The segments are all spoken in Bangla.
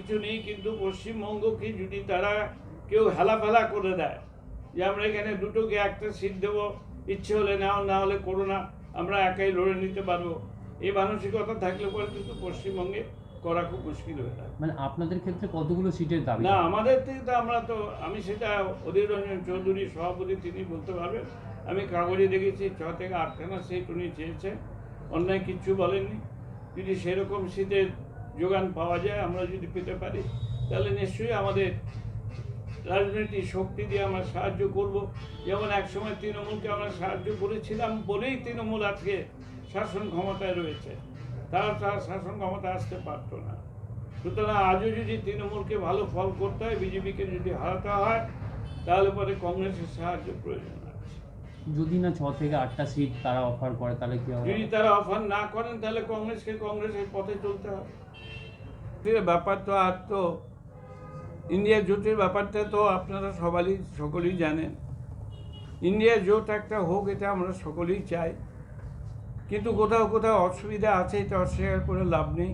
কিছু নেই কিন্তু পশ্চিমবঙ্গকে যদি তারা কেউ হেলাফেলা করে দেয় যে আমরা এখানে দুটোকে একটা সিট দেবো ইচ্ছে হলে নাও না হলে করো না আমরা একাই লড়ে নিতে পারব। এই মানসিকতা থাকলে পরে কিন্তু পশ্চিমবঙ্গে করা খুব মুশকিল হয়ে যায় মানে আপনাদের ক্ষেত্রে কতগুলো সিটের দাবি? না আমাদের থেকে তো আমরা তো আমি সেটা অধীর রঞ্জন চৌধুরী সভাপতি তিনি বলতে পারবেন। আমি কাগজে দেখেছি ছ থেকে আটখানা সিট উনি চেয়েছেন অন্যায় কিচ্ছু বলেননি। যদি সেরকম সিটের যোগান পাওয়া যায় আমরা যদি পেতে পারি তাহলে নিশ্চয়ই আমাদের রাজনৈতিক শক্তি দিয়ে আমরা সাহায্য করব। যেমন একসময় তৃণমূলকে আমরা সাহায্য করেছিলাম বলেই তৃণমূল আজকে শাসন ক্ষমতায় রয়েছে। তারা তার শাসন ক্ষমতা আসতে পারতো না। সুতরাং আজও যদি তৃণমূলকে ভালো ফল করতে হয় বিজেপিকে যদি হারাতে হয় তাহলে পরে কংগ্রেসের সাহায্য প্রয়োজন আছে। যদি না ছ থেকে আটটা সিট তারা অফার করে তাহলে কি হবে? যদি তারা অফার না করেন তাহলে কংগ্রেসকে কংগ্রেসের পথে চলতে হবে। এর ব্যাপার তো আর তো, ইন্ডিয়া জোটের ব্যাপারটা তো আপনারা সবাই সকলেই জানেন। ইন্ডিয়া জোট একটা হোক, এটা আমরা সকলেই চাই। কিন্তু কোথাও কোথাও অসুবিধা আছে, এটা অস্বীকার করে লাভ নেই।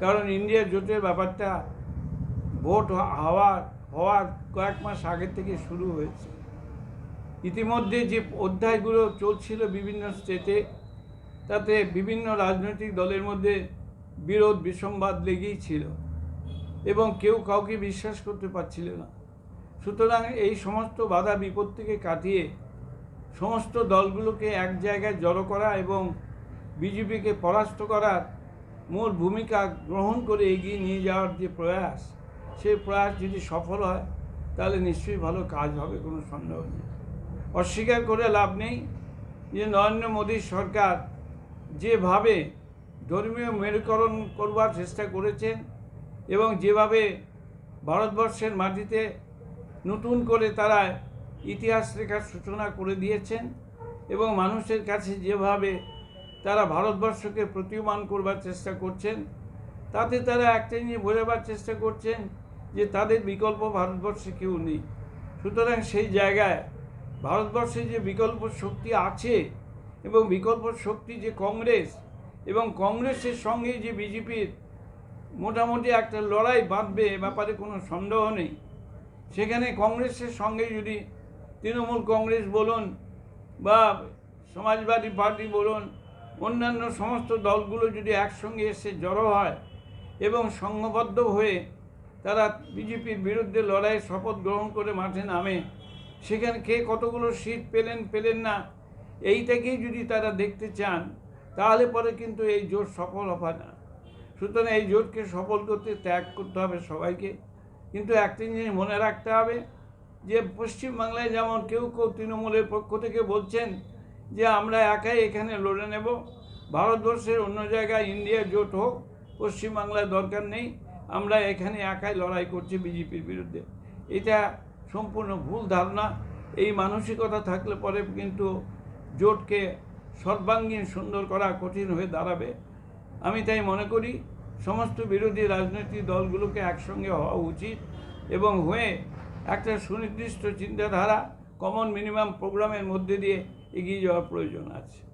কারণ ইন্ডিয়া জোটের ব্যাপারটা ভোট হওয়ার হওয়ার কয়েক মাস আগে থেকে শুরু হয়েছে। ইতিমধ্যে যে অধ্যায়গুলো চলছিল বিভিন্ন স্টেটে, তাতে বিভিন্ন রাজনৈতিক দলের মধ্যে বিরোধ বিসম্বাদ লেগেই ছিল এবং কেউ কাউকে বিশ্বাস করতে পারছিল না। সুতরাং এই সমস্ত বাধা বিপত্তিকে কাটিয়ে সমস্ত দলগুলোকে এক জায়গায় জড়ো করা এবং বিজেপিকে পরাস্ত করার মূল ভূমিকা গ্রহণ করে এগিয়ে নিয়ে যাওয়ার যে প্রয়াস, সেই প্রয়াস যদি সফল হয়, তাহলে নিশ্চয়ই ভালো কাজ হবে, কোনো সন্দেহ নেই। অস্বীকার করে লাভ নেই যে নরেন্দ্র মোদীর সরকার যেভাবে ধর্মীয় মেরুকরণ করবার চেষ্টা করেছেন এবং যেভাবে ভারতবর্ষের মাটিতে নতুন করে তারা ইতিহাস লেখার সূচনা করে দিয়েছেন এবং মানুষের কাছে যেভাবে তারা ভারতবর্ষকে প্রতীয়মান করবার চেষ্টা করছেন, তাতে তারা একটা নিয়ে বোঝাবার চেষ্টা করছেন যে তাদের বিকল্প ভারতবর্ষে কেউ নেই। সুতরাং সেই জায়গায় ভারতবর্ষে যে বিকল্প শক্তি আছে এবং বিকল্প শক্তি যে কংগ্রেস এবং কংগ্রেসের সঙ্গে যে বিজেপির মোটামুটি একটা লড়াই বাঁধবে এ ব্যাপারে কোনো সন্দেহ নেই। সেখানে কংগ্রেসের সঙ্গে যদি তৃণমূল কংগ্রেস বলুন বা সমাজবাদী পার্টি বলুন, অন্যান্য সমস্ত দলগুলো যদি একসঙ্গে এসে জড়ো হয় এবং সংঘবদ্ধ হয়ে তারা বিজেপির বিরুদ্ধে লড়াইয়ের শপথ গ্রহণ করে মাঠে নামে, সেখানে কে কতগুলো সিট পেলেন পেলেন না, এইটাকেই যদি তারা দেখতে চান তাহলে পরে কিন্তু এই জোট সফল হবে না। সুতরাং এই জোটকে সফল করতে ত্যাগ করতে হবে সবাইকে। কিন্তু একটা জিনিস মনে রাখতে হবে যে, পশ্চিমবাংলায় যেমন কেউ কেউ তৃণমূলের পক্ষ থেকে বলছেন যে, আমরা একাই এখানে লড়ে নেব। ভারতবর্ষের অন্য জায়গায় ইন্ডিয়া জোট হোক পশ্চিমবাংলায় দরকার নেই। আমরা এখানে একাই লড়াই করছি বিজেপির বিরুদ্ধে। এটা সম্পূর্ণ ভুল ধারণা। এই মানসিকতা থাকলে পরে কিন্তু জোটকে সর্বাঙ্গীন সুন্দর করা কঠিন হয়ে দাঁড়াবে। আমি তাই মনে করি, সমস্ত বিরোধী রাজনৈতিক দলগুলোকে একসঙ্গে হওয়া উচিত এবং হয়ে একটা সুনির্দিষ্ট চিন্তাধারা কমন মিনিমাম প্রোগ্রামের মধ্যে দিয়ে এগিয়ে যাওয়ার প্রয়োজন আছে।